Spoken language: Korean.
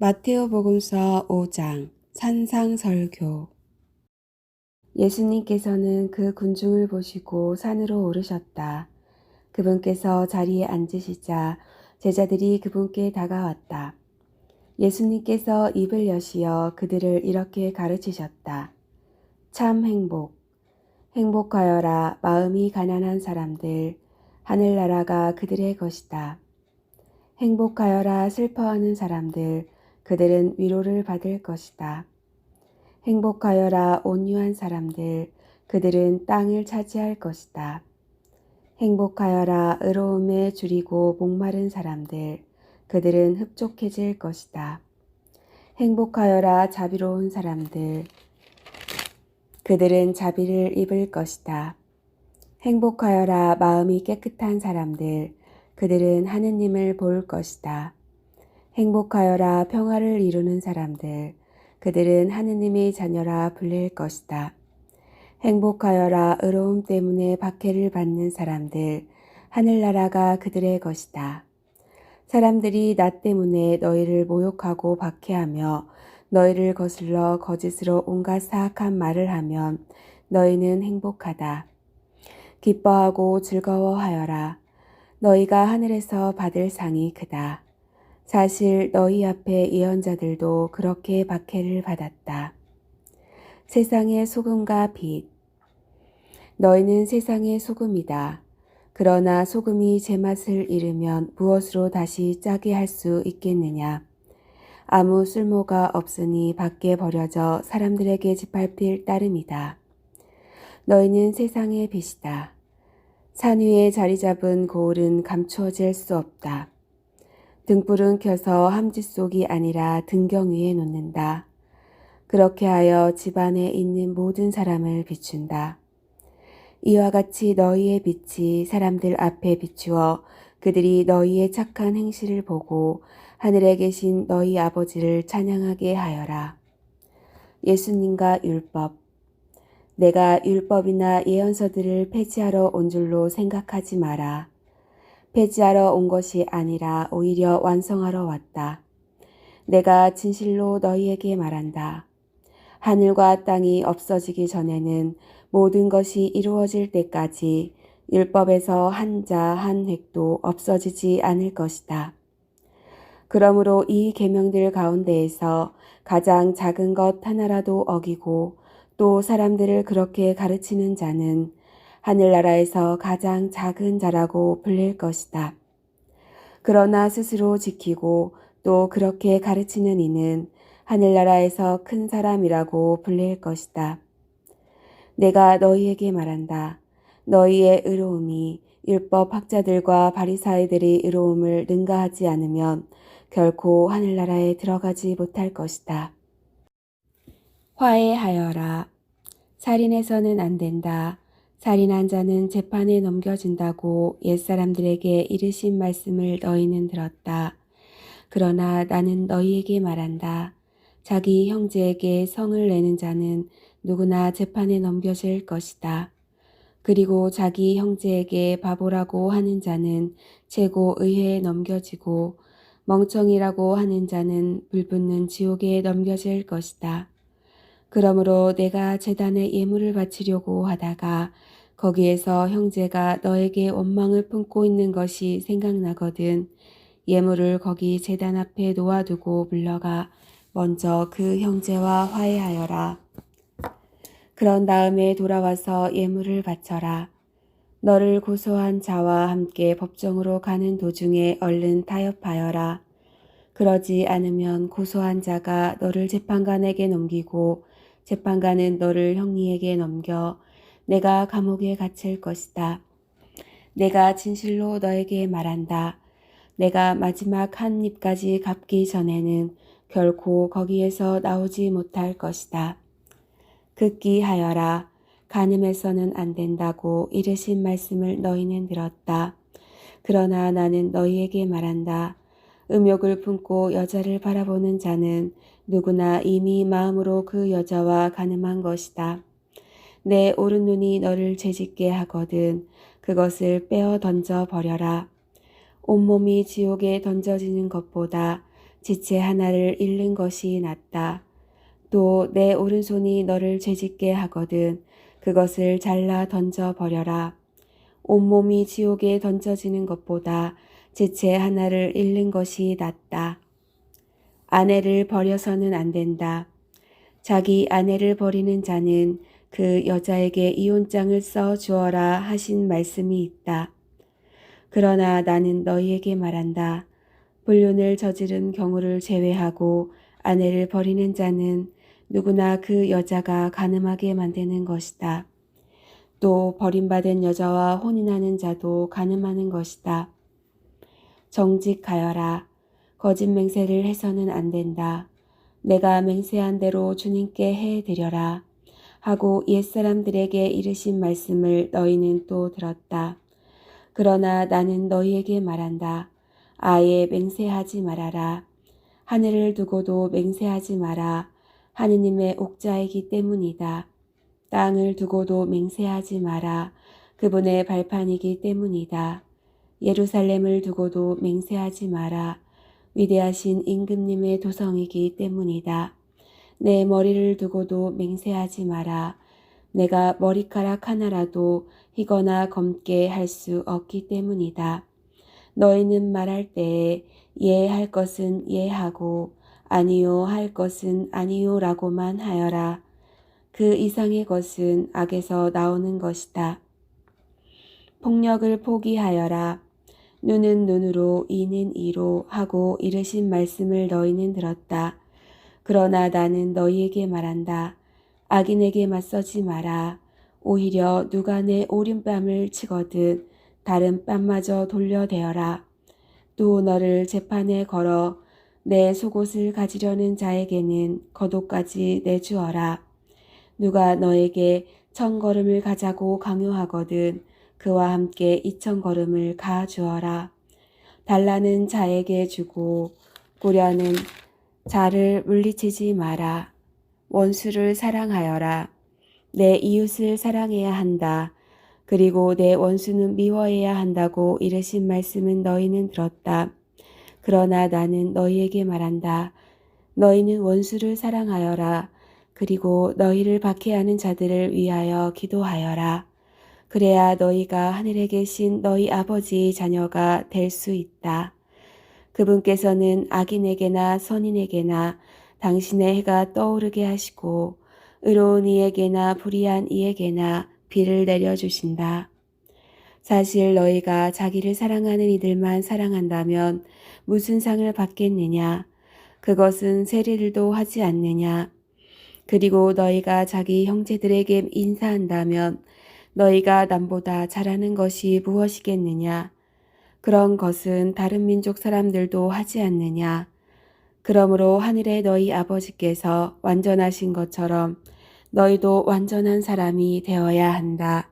마테오복음서 5장 산상설교 예수님께서는 그 군중을 보시고 산으로 오르셨다. 그분께서 자리에 앉으시자 제자들이 그분께 다가왔다. 예수님께서 입을 여시어 그들을 이렇게 가르치셨다. 참 행복. 행복하여라 마음이 가난한 사람들. 하늘나라가 그들의 것이다. 행복하여라 슬퍼하는 사람들. 그들은 위로를 받을 것이다. 행복하여라 온유한 사람들, 그들은 땅을 차지할 것이다. 행복하여라 의로움에 줄이고 목마른 사람들, 그들은 흡족해질 것이다. 행복하여라 자비로운 사람들, 그들은 자비를 입을 것이다. 행복하여라 마음이 깨끗한 사람들, 그들은 하느님을 볼 것이다. 행복하여라 평화를 이루는 사람들, 그들은 하느님의 자녀라 불릴 것이다. 행복하여라 의로움 때문에 박해를 받는 사람들, 하늘나라가 그들의 것이다. 사람들이 나 때문에 너희를 모욕하고 박해하며 너희를 거슬러 거짓으로 온갖 사악한 말을 하면 너희는 행복하다. 기뻐하고 즐거워하여라. 너희가 하늘에서 받을 상이 크다. 사실 너희 앞에 예언자들도 그렇게 박해를 받았다. 세상의 소금과 빛. 너희는 세상의 소금이다. 그러나 소금이 제맛을 잃으면 무엇으로 다시 짜게 할 수 있겠느냐? 아무 쓸모가 없으니 밖에 버려져 사람들에게 짓밟힐 따름이다. 너희는 세상의 빛이다. 산 위에 자리 잡은 고을은 감추어질 수 없다. 등불은 켜서 함지 속이 아니라 등경 위에 놓는다. 그렇게 하여 집안에 있는 모든 사람을 비춘다. 이와 같이 너희의 빛이 사람들 앞에 비추어 그들이 너희의 착한 행실을 보고 하늘에 계신 너희 아버지를 찬양하게 하여라. 예수님과 율법. 내가 율법이나 예언서들을 폐지하러 온 줄로 생각하지 마라. 폐지하러 온 것이 아니라 오히려 완성하러 왔다. 내가 진실로 너희에게 말한다. 하늘과 땅이 없어지기 전에는 모든 것이 이루어질 때까지 율법에서 한 자 한 획도 없어지지 않을 것이다. 그러므로 이 계명들 가운데에서 가장 작은 것 하나라도 어기고 또 사람들을 그렇게 가르치는 자는 하늘나라에서 가장 작은 자라고 불릴 것이다. 그러나 스스로 지키고 또 그렇게 가르치는 이는 하늘나라에서 큰 사람이라고 불릴 것이다. 내가 너희에게 말한다. 너희의 의로움이 율법 학자들과 바리사이들의 의로움을 능가하지 않으면 결코 하늘나라에 들어가지 못할 것이다. 화해하여라. 살인해서는 안 된다. 살인한 자는 재판에 넘겨진다고 옛사람들에게 이르신 말씀을 너희는 들었다. 그러나 나는 너희에게 말한다. 자기 형제에게 성을 내는 자는 누구나 재판에 넘겨질 것이다. 그리고 자기 형제에게 바보라고 하는 자는 최고 의회에 넘겨지고 멍청이라고 하는 자는 불붙는 지옥에 넘겨질 것이다. 그러므로 내가 재단에 예물을 바치려고 하다가 거기에서 형제가 너에게 원망을 품고 있는 것이 생각나거든 예물을 거기 재단 앞에 놓아두고 물러가 먼저 그 형제와 화해하여라. 그런 다음에 돌아와서 예물을 바쳐라. 너를 고소한 자와 함께 법정으로 가는 도중에 얼른 타협하여라. 그러지 않으면 고소한 자가 너를 재판관에게 넘기고 재판관은 너를 형리에게 넘겨 내가 감옥에 갇힐 것이다. 내가 진실로 너에게 말한다. 내가 마지막 한 입까지 갚기 전에는 결코 거기에서 나오지 못할 것이다. 극기하여라. 간음해서는 안 된다고 이르신 말씀을 너희는 들었다. 그러나 나는 너희에게 말한다. 음욕을 품고 여자를 바라보는 자는 누구나 이미 마음으로 그 여자와 가늠한 것이다. 내 오른 눈이 너를 죄짓게 하거든 그것을 빼어 던져 버려라. 온몸이 지옥에 던져지는 것보다 지체 하나를 잃는 것이 낫다. 또 내 오른손이 너를 죄짓게 하거든 그것을 잘라 던져 버려라. 온몸이 지옥에 던져지는 것보다 지체 하나를 잃는 것이 낫다. 아내를 버려서는 안 된다. 자기 아내를 버리는 자는 그 여자에게 이혼장을 써 주어라 하신 말씀이 있다. 그러나 나는 너희에게 말한다. 불륜을 저지른 경우를 제외하고 아내를 버리는 자는 누구나 그 여자가 가늠하게 만드는 것이다. 또 버림받은 여자와 혼인하는 자도 가늠하는 것이다. 정직하여라. 거짓 맹세를 해서는 안 된다. 내가 맹세한 대로 주님께 해드려라. 하고 옛사람들에게 이르신 말씀을 너희는 또 들었다. 그러나 나는 너희에게 말한다. 아예 맹세하지 말아라. 하늘을 두고도 맹세하지 마라. 하느님의 옥자이기 때문이다. 땅을 두고도 맹세하지 마라. 그분의 발판이기 때문이다. 예루살렘을 두고도 맹세하지 마라. 위대하신 임금님의 도성이기 때문이다. 내 머리를 두고도 맹세하지 마라. 내가 머리카락 하나라도 희거나 검게 할 수 없기 때문이다. 너희는 말할 때에 예 할 것은 예하고 아니요 할 것은 아니요라고만 하여라. 그 이상의 것은 악에서 나오는 것이다. 폭력을 포기하여라. 눈은 눈으로 이는 이로 하고 이르신 말씀을 너희는 들었다. 그러나 나는 너희에게 말한다. 악인에게 맞서지 마라. 오히려 누가 내 오른뺨을 치거든 다른 뺨마저 돌려대어라. 또 너를 재판에 걸어 내 속옷을 가지려는 자에게는 겉옷까지 내주어라. 누가 너에게 천 걸음을 가자고 강요하거든 그와 함께 이천 걸음을 가 주어라. 달라는 자에게 주고 꾸려는 자를 물리치지 마라. 원수를 사랑하여라. 내 이웃을 사랑해야 한다. 그리고 내 원수는 미워해야 한다고 이르신 말씀은 너희는 들었다. 그러나 나는 너희에게 말한다. 너희는 원수를 사랑하여라. 그리고 너희를 박해하는 자들을 위하여 기도하여라. 그래야 너희가 하늘에 계신 너희 아버지의 자녀가 될 수 있다. 그분께서는 악인에게나 선인에게나 당신의 해가 떠오르게 하시고 의로운 이에게나 불의한 이에게나 비를 내려주신다. 사실 너희가 자기를 사랑하는 이들만 사랑한다면 무슨 상을 받겠느냐? 그것은 세리들도 하지 않느냐? 그리고 너희가 자기 형제들에게 인사한다면 너희가 남보다 잘하는 것이 무엇이겠느냐? 그런 것은 다른 민족 사람들도 하지 않느냐? 그러므로 하늘의 너희 아버지께서 완전하신 것처럼 너희도 완전한 사람이 되어야 한다.